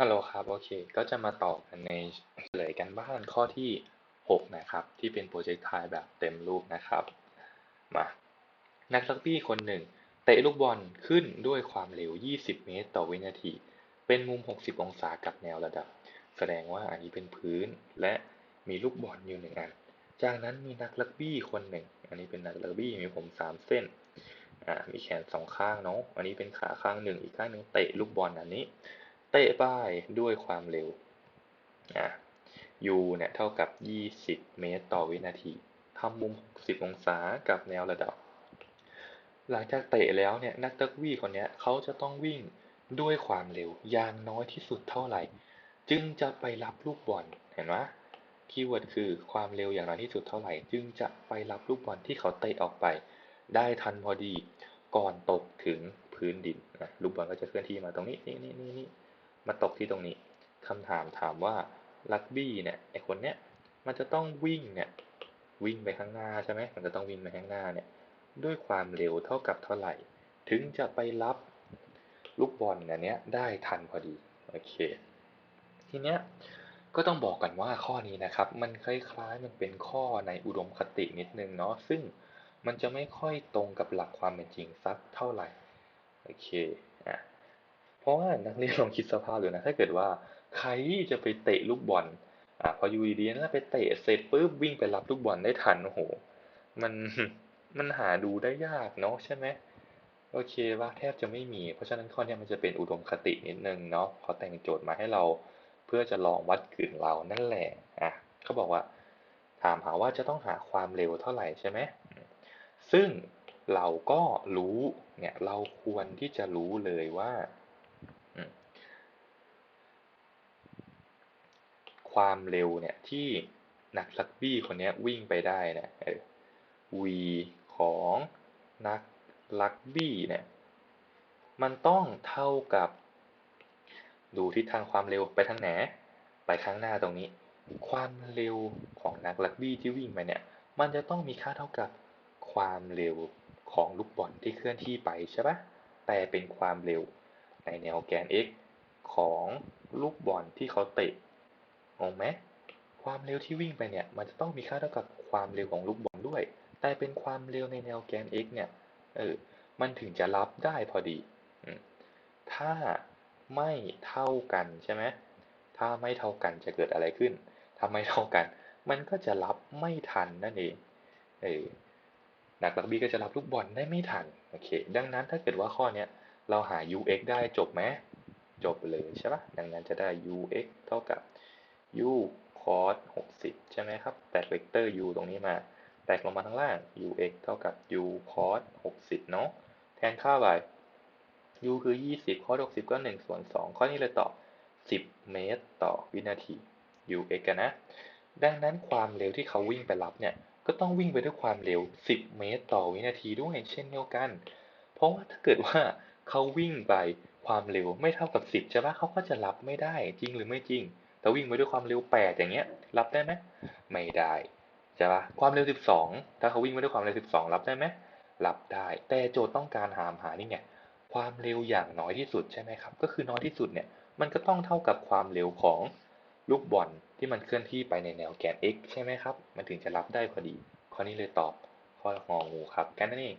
ฮัลโหลครับ โอเค ก็จะมาต่อกันในเฉลยกันบ้านข้อที่ 6 นะครับ ที่เป็นโปรเจกต์ทายแบบเต็มรูปนะครับ มา นักรักบี้คนหนึ่ง เตะลูกบอลขึ้นด้วยความเร็ว 20 เมตร ต่อวินาที เป็นมุม 60 องศากับแนวระดับ แสดงว่าอันนี้เป็นพื้นและมีลูกบอลอยู่หนึ่งอัน จากนั้นมีนักรักบี้คนหนึ่ง อันนี้เป็นนักรักบี้มีผม 3 เส้น อ่า มีแขนสองข้างเนาะ อันนี้เป็นขาข้างหนึ่ง อีกข้างหนึ่งเตะลูกบอลอันนี้ เตะป้ายด้วยความเร็วอะ u เนี่ยเท่ากับ 20 เมตรต่อวินาทีทำมุม 60 องศากับแนวระดับ หลังจากเตะแล้วเนี่ยนักตักวี่คนนี้เขาจะต้องวิ่งด้วยความเร็วอย่างน้อยที่สุดเท่าไหร่ จึงจะไปรับลูกบอลเห็นไหมคีย์เวิร์ดคือความเร็วอย่างน้อยที่สุดเท่าไหร่ จึงจะไปรับลูกบอลที่เขาเตะออกไป ได้ทันพอดีก่อนตกถึงพื้นดินนะลูกบอลก็จะเคลื่อนที่มาตรงนี้นี่นี่นี่นี่ มาตกที่ตรงนี้คำถามถามว่าลักบี้เนี่ยไอคนเนี้ยมันจะต้องวิ่งเนี่ยวิ่งไปข้างหน้าใช่ไหมมันจะต้องวิ่งไปข้างหน้าเนี่ยด้วยความเร็วเท่ากับเท่าไหร่ ถึงจะไปรับลูกบอลอันเนี้ยได้ทันพอดีโอเคทีเนี้ยก็ต้องบอกกันว่าข้อนี้นะครับ มันคล้ายๆมันเป็นข้อในอุดมคตินิดนึงเนาะซึ่งมันจะไม่ค่อยตรงกับหลักความเป็นจริงสักเท่าไหร่โอเคอะ เพราะว่านักเรียนลองคิดสภาพดูนะถ้าเกิดว่าใครจะไปเตะลูกบอลอะพออยู่ดีๆนะไปเตะเสร็จปุ๊บวิ่งไปรับลูกบอลได้ทันโอ้โห มันมันหาดูได้ยากเนาะใช่ไหมโอเคว่าแทบจะไม่มี เพราะฉะนั้นข้อนี้มันจะเป็นอุดมคตินิดนึงเนาะพอแต่งโจทย์มาให้เราเพื่อจะลองวัดกึ่นเรานั่นแหละอะเขาบอกว่า ถามหาว่าจะต้องหาความเร็วเท่าไหร่ใช่ไหมซึ่งเราก็รู้เนี่ยเราควรที่จะรู้เลยว่า ความเร็วเนี่ยที่นักลักบี้คนนี้วิ่งไปได้เนี่ย v ของนักลักบี้เนี่ย มันต้องเท่ากับ ดูทิศทางความเร็วไปทางไหน ไปข้างหน้าตรงนี้ ความเร็วของนักลักบี้ที่วิ่งไปเนี่ย มันจะต้องมีค่าเท่ากับความเร็วของลูกบอลที่เคลื่อนที่ไปใช่ปะแต่เป็นความเร็ว ในแนวแกน x ของลูกบอลที่เขาเตะงงไหมความเร็วที่วิ่งไปเนี่ย มันจะต้องมีค่าเท่ากับความเร็วของลูกบอลด้วย แต่เป็นความเร็วในแนวแกน x เนี่ย เออ มันถึงจะรับได้พอดี ถ้าไม่เท่ากันใช่ไหมถ้าไม่เท่ากันจะเกิดอะไรขึ้น ถ้าไม่เท่ากัน มันก็จะรับไม่ทันนั่นเอง เออ นักลักบี้ก็จะรับลูกบอลได้ไม่ทัน โอเค ดังนั้นถ้าเกิดว่าข้อเนี้ย เราหา ux ได้จบไหมจบเลยใช่ปะดังนั้นจะได้ ux เท่ากับ u cos 60 ใช่ไหมครับแตกเวกเตอร์ u ตรงนี้มา แตกลงมาข้างล่าง ux เท่ากับ u cos 60 เนาะแทนค่าไป u คือ 20 cos 60 ก็ 1 ส่วน 2 ข้อนี้เลยตอบ 10 เมตรต่อวินาที ux กันนะ ดังนั้นความเร็วที่เขาวิ่งไปรับเนี่ย ก็ต้องวิ่งไปด้วยความเร็ว 10 เมตรต่อวินาทีด้วยเช่นเดียวกัน เพราะว่าถ้าเกิดว่า เขาวิ่งไปความเร็วไม่เท่ากับ10ใช่ปะเขาก็จะรับไม่ได้จริงหรือไม่จริงแต่วิ่งไปด้วยความเร็วแปดอย่างเงี้ย รับได้ไหมไม่ได้ใช่ปะความเร็วสิบสองถ้าเขาวิ่งไปด้วยความเร็วสิบสองรับได้ไหมรับได้ แต่โจทย์ต้องการหามหานี่ไงความเร็วอย่างน้อยที่สุดใช่ไหมครับ ก็คือน้อยที่สุดเนี่ยมันก็ต้องเท่ากับความเร็วของลูกบอลที่มันเคลื่อนที่ไปในแนวแกน x ใช่ไหมครับ มันถึงจะรับได้พอดี ข้อนี้เลยตอบข้ององูครับแค่นั้นเอง